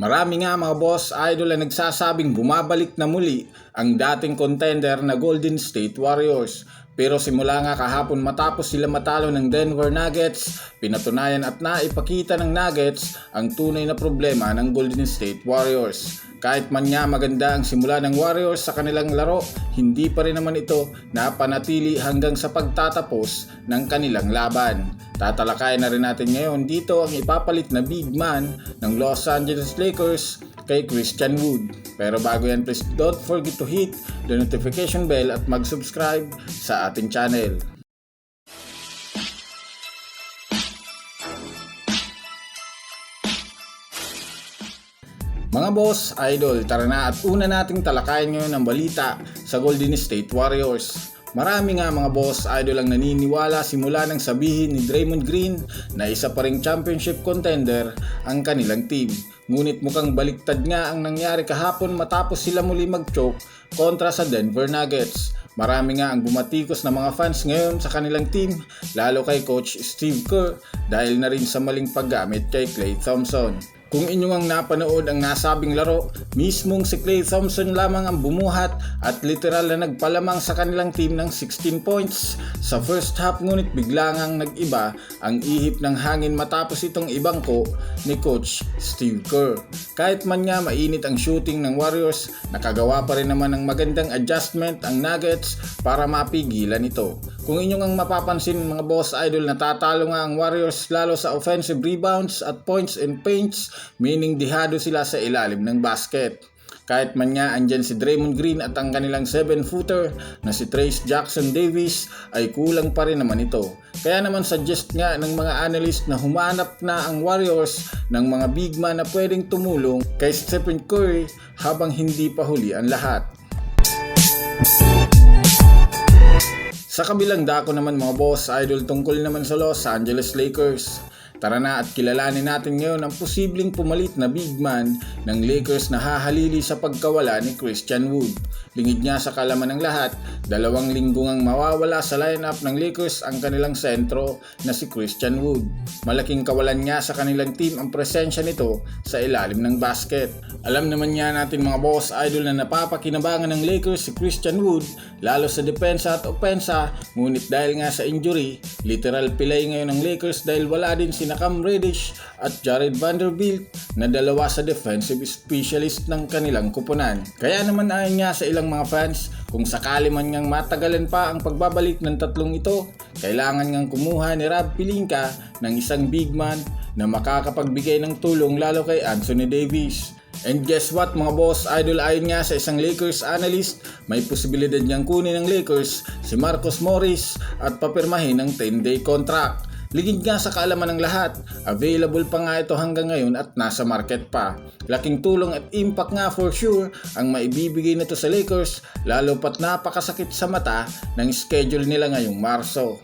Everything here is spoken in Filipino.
Marami nga mga boss idol ang nagsasabing bumabalik na muli ang dating contender na Golden State Warriors. Pero simula nga kahapon matapos sila matalo ng Denver Nuggets, pinatunayan at naipakita ng Nuggets ang tunay na problema ng Golden State Warriors. Kahit man nga maganda ang simula ng Warriors sa kanilang laro, hindi pa rin naman ito napanatili hanggang sa pagtatapos ng kanilang laban. Tatalakayan na rin natin ngayon dito ang ipapalit na big man ng Los Angeles Lakers kay Christian Wood. Pero bago yan, please don't forget to hit the notification bell at mag-subscribe sa ating channel. Mga boss, idol, tara na at una nating talakayan ngayon ang balita sa Golden State Warriors. Marami nga mga boss, idol ang naniniwala simula nang sabihin ni Draymond Green na isa pa ring championship contender ang kanilang team. Ngunit mukhang baliktad nga ang nangyari kahapon matapos sila muli mag-choke kontra sa Denver Nuggets. Marami nga ang bumatikos na mga fans ngayon sa kanilang team, lalo kay Coach Steve Kerr dahil na rin sa maling paggamit kay Klay Thompson. Kung inyong ang napanood ang nasabing laro, mismong si Klay Thompson lamang ang bumuhat at literal na nagpalamang sa kanilang team ng 16 points sa first half ngunit bigla ngang nag-iba ang ihip ng hangin matapos itong ibangko ni Coach Steve Kerr. Kahit man nga mainit ang shooting ng Warriors, nakagawa pa rin naman ng magandang adjustment ang Nuggets para mapigilan ito. Kung inyong ang mapapansin mga boss idol natatalo nga ang Warriors lalo sa offensive rebounds at points and paints meaning dihado sila sa ilalim ng basket. Kahit man nga andyan si Draymond Green at ang kanilang 7-footer na si Trace Jackson Davis ay kulang pa rin naman ito. Kaya naman suggest nga ng mga analyst na humanap na ang Warriors ng mga big man na pwedeng tumulong kay Stephen Curry habang hindi pa huli ang lahat. Sa kabilang dako naman mga boss, idol tungkol naman sa Los Angeles Lakers. Tara na at kilalanin natin ngayon ang posibleng pumalit na big man ng Lakers na hahalili sa pagkawala ni Christian Wood. Lingid niya sa kalaman ng lahat, dalawang linggo ngang mawawala sa lineup ng Lakers ang kanilang sentro na si Christian Wood. Malaking kawalan niya sa kanilang team ang presensya nito sa ilalim ng basket. Alam naman niya natin mga boss idol na napapakinabangan ng Lakers si Christian Wood lalo sa depensa at opensa ngunit dahil nga sa injury, literal pilay ngayon ng Lakers dahil wala din si Cam Reddish at Jared Vanderbilt na dalawa sa defensive specialist ng kanilang kupunan. Kaya naman ayon nga sa ilang mga fans, kung sakali man ngang matagalan pa ang pagbabalik ng tatlong ito, kailangan ngang kumuha ni Rob Pelinka ng isang big man na makakapagbigay ng tulong lalo kay Anthony Davis. And guess what mga boss, idol ayon nga sa isang Lakers analyst, may posibilidad niyang kunin ng Lakers si Marcus Morris at papirmahin ng 10-day contract. Ligid nga sa kaalaman ng lahat, available pa nga ito hanggang ngayon at nasa market pa. Laking tulong at impact nga for sure ang maibibigay nito sa Lakers lalo pat napakasakit sa mata ng schedule nila ngayong Marso.